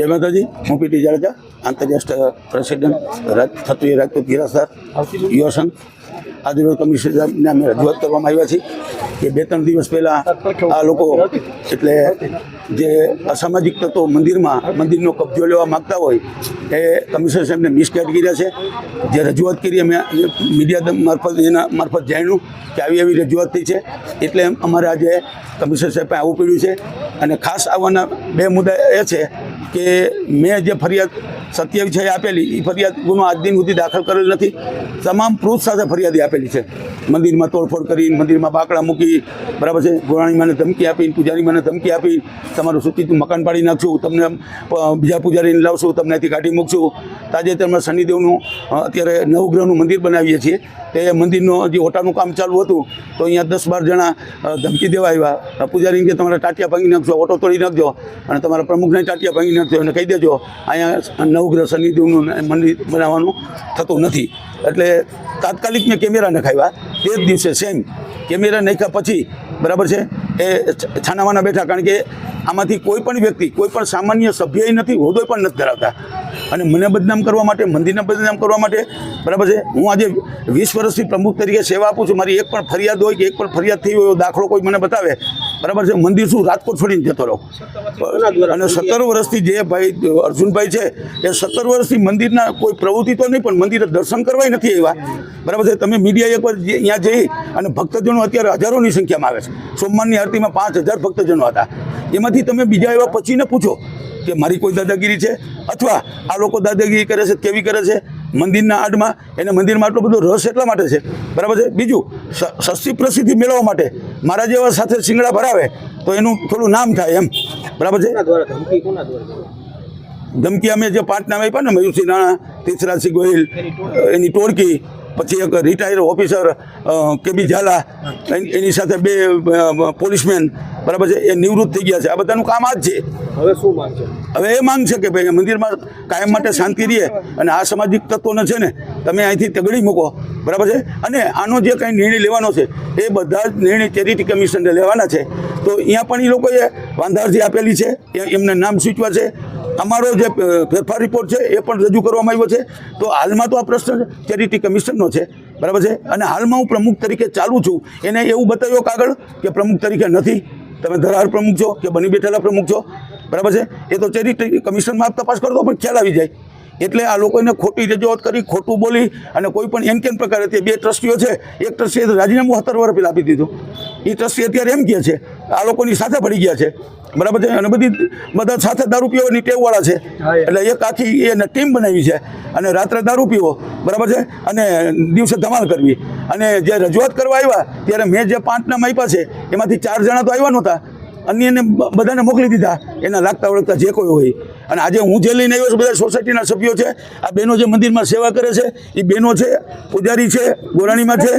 જય માતાજી હું પીટી જાડેજા આંતરરાષ્ટ્રીય પ્રેસિડેન્ટ ક્ષત્રિય રાજપૂત હિરાસર યુવા સંઘ. આજરોજ કમિશનર સાહેબને અમે રજૂઆત કરવામાં આવ્યા છીએ કે બે ત્રણ દિવસ પહેલાં આ લોકો એટલે જે અસામાજિક તત્વો મંદિરમાં મંદિરનો કબજો લેવા માગતા હોય એ કમિશનર સાહેબને મિસગાઈડ કર્યા છે. જે રજૂઆત કરી અમે મીડિયા મારફત એના મારફત જાણ્યું કે આવી આવી રજૂઆત થઈ છે. એટલે અમારે આજે કમિશનર સાહેબ આવવું પડ્યું છે. અને ખાસ આવવાના બે મુદ્દા એ છે કે મેં જે ફરિયાદ સત્યાવીસ છે આપેલી એ ફરિયાદ ગુનો આજ દિન સુધી દાખલ કરેલ નથી. તમામ પ્રૂફ સાથે ફરિયાદી આપેલી છે. મંદિરમાં તોડફોડ કરી મંદિરમાં બાકડા મૂકી, બરાબર છે? ગોરાણી માને ધમકી આપી પૂજારી માને ધમકી આપી, તમારું સૂચિત મકાન પાડી નાખશું, તમને બીજા પૂજારીને લાવશું, તમને અહીંથી કાઢી મૂકશું. તાજેતરમાં શનિદેવનું અત્યારે નવગ્રહનું મંદિર બનાવીએ છીએ. તે મંદિરનો જે ઓટાનું કામ ચાલુ હતું, તો અહીંયા દસ બાર જણા ધમકી દેવા આવ્યા. પૂજારીને કે તમારા ટાટિયા ભાંગી નાખજો, ઓટો તોડી નાખજો, અને તમારા પ્રમુખને ટાટિયા ભાંગી નાખજો અને કહી દેજો, અહીંયા નવગ્રહ શનિદેવનું મંદિર બનાવવાનું થતું નથી. એટલે તાત્કાલિક મેં કેમેરા નખાવ્યા તે જ દિવસે સેમ કેમેરા નાખ્યા પછી, બરાબર છે? એ છ- છાનામાના બેઠા, કારણ કે આમાંથી કોઈ પણ વ્યક્તિ, કોઈ પણ સામાન્ય સભ્ય નથી હોદો પણ નથી ધરાવતા. અને મને બદનામ કરવા માટે, મંદિરને બદનામ કરવા માટે, બરાબર છે? હું આજે વીસ વર્ષથી પ્રમુખ તરીકે સેવા આપું છું. મારી એક પણ ફરિયાદ હોય કે એક પણ ફરિયાદ થઈ હોય દાખલો કોઈ મને બતાવે બરાબર છે? મંદિર શું, રાજકોટ છોડીને જતો રહો. અને સત્તર વર્ષથી જે ભાઈ અર્જુનભાઈ છે, એ સત્તર વર્ષથી મંદિરના કોઈ પ્રવૃત્તિ તો નહીં, પણ મંદિરે દર્શન કરવાય નથી આવ્યા બરાબર છે? તમે મીડિયા એકવાર અહીંયા જઈ અને ભક્તજનો અત્યારે હજારોની સંખ્યામાં આવે છે. સોમવારની આરતીમાં પાંચ હજાર ભક્તજનો હતા. એમાંથી તમે બીજા એવા પછીને પૂછો કે મારી કોઈ દાદાગીરી છે? અથવા આ લોકો દાદાગીરી કરે છે, કેવી કરે છે? મંદિરના આડમાં એને મંદિરમાં આટલો બધો રસ એટલા માટે છે. બરાબર છે? બીજું સસ્તી પ્રસિદ્ધિ મેળવવા માટે મારા જેવા સાથે શિંગડા ભરાવે તો એનું થોડું નામ થાય એમ. બરાબર છે? ધમકી અમે જે પાંચ નામ આપ્યા ને મયુરસિંહ રાણા તીર્થરાજસિંહ ગોહિલ એની ટોળકી પછી એક રિટાયર ઓફિસર કે બી ઝાલા એની સાથે બે પોલીસમેન બરાબર છે એ નિવૃત્ત થઈ ગયા છે. આ બધાનું કામ આ જ છે. હવે શું માંગ છે? હવે એ માંગ છે કે ભાઈ મંદિરમાં કાયમ માટે શાંતિ રહે અને આ સામાજિક તત્વોને છે ને તમે અહીંથી તગડી મૂકો બરાબર છે? અને આનો જે કંઈ નિર્ણય લેવાનો છે એ બધા જ નિર્ણય ચેરિટી કમિશનને લેવાના છે. તો અહીંયા પણ એ લોકોએ વાંધારજી આપેલી છે એમને નામ સૂચવા છે. અમારો જે ફેરફાર રિપોર્ટ છે, એ પણ રજૂ કરવામાં આવ્યો છે. તો હાલમાં તો આ પ્રશ્ન ચેરિટી કમિશનનો છે, બરાબર છે? અને હાલમાં હું પ્રમુખ તરીકે ચાલું છું. એને એવું બતાવ્યો કાગળ કે પ્રમુખ તરીકે નથી. તમે ધરાર પ્રમુખ છો કે બની બેઠેલા પ્રમુખ છો, બરાબર છે? એ તો ચેરિટી કમિશનમાં તપાસ કરો પણ ખ્યાલ આવી જાય. એટલે આ લોકોને ખોટી રજૂઆત કરી ખોટું બોલી અને કોઈ પણ એમ કેમ પ્રકારે તે બે ટ્રસ્ટીઓ છે એક ટ્રસ્ટીએ રાજીનામું સત્તર વર્ષ પહેલાં આપી દીધું. એ ટ્રસ્ટી અત્યારે એમ કહે છે આ લોકોની સાથે પડી ગયા છે. બરાબર છે? અને બધી બધા સાથે દારૂ પીવાની ટેવવાળા છે. એટલે એક આખી એને ટીમ બનાવી છે. અને રાત્રે દારૂ પીવો બરાબર છે? અને દિવસે ધમાલ કરવી. અને જે રજૂઆત કરવા આવ્યા ત્યારે મેં જે પાંચ નામ આપ્યા છે એમાંથી ચાર જણા તો આવ્યા નહોતા. અન્યને બધાને મોકલી દીધા. એના લાગતા ઓળખતા જે કોઈ હોય. અને આજે હું જે લઈને આવ્યો છું બધા સોસાયટીના સભ્યો છે આ બહેનો જે મંદિરમાં સેવા કરે છે એ બહેનો છે પૂજારી છે ગોરાણીમાં છે.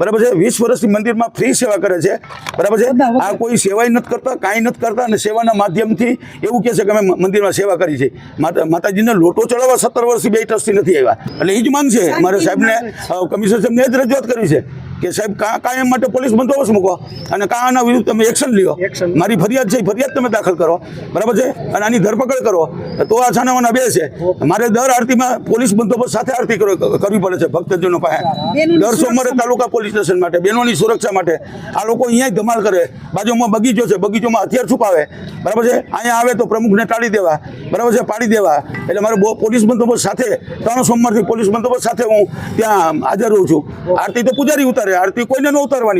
બરાબર છે? વીસ વર્ષથી મંદિરમાં ફ્રી સેવા કરે છે બરાબર છે? આ કોઈ સેવાય નથી કરતા કાંઈ નથી કરતા અને સેવાના માધ્યમથી એવું કહે છે કે અમે મંદિરમાં સેવા કરી છે. માતા માતાજીને લોટો ચડાવવા સત્તર વર્ષથી બે ટ્રસ્ટી નથી આવ્યા. એટલે એ જ માંગ છે. મારે સાહેબને કમિશનર સાહેબને જ રજૂઆત કરી છે. કે સાહેબ કા કાયમ માટે પોલીસ બંદોબસ્ત મૂકો અને કા આના વિરુદ્ધ તમે એક્શન લ્યો. મારી ફરિયાદ છે ફરિયાદ તમે દાખલ કરો. બરાબર છે? અને આની ધરપકડ કરો. તો આ છાનાવાના બે છે. મારે દર આરતીમાં પોલીસ બંદોબસ્ત સાથે આરતી કરો- કરવી પડે છે ભક્તજનો પાસે. દર સોમવારે સુરક્ષા તાલુકા પોલીસ સ્ટેશન માટે બહેનોની સુરક્ષા માટે. આ લોકો અહીંયા ધમાલ કરે. બાજુમાં બગીચો છે. બગીચોમાં હથિયાર છુપાવે. બરાબર છે? અહીંયા આવે તો પ્રમુખને ટાળી દેવા. બરાબર છે? પાડી દેવા. એટલે મારે બહુ પોલીસ બંદોબસ્ત સાથે ત્રણ સોમવારથી પોલીસ બંદોબસ્ત સાથે હું ત્યાં હાજર રહું છું. આરતી તો પૂજારી ઉતારે આરતી કોઈને ન ઉતારવાની.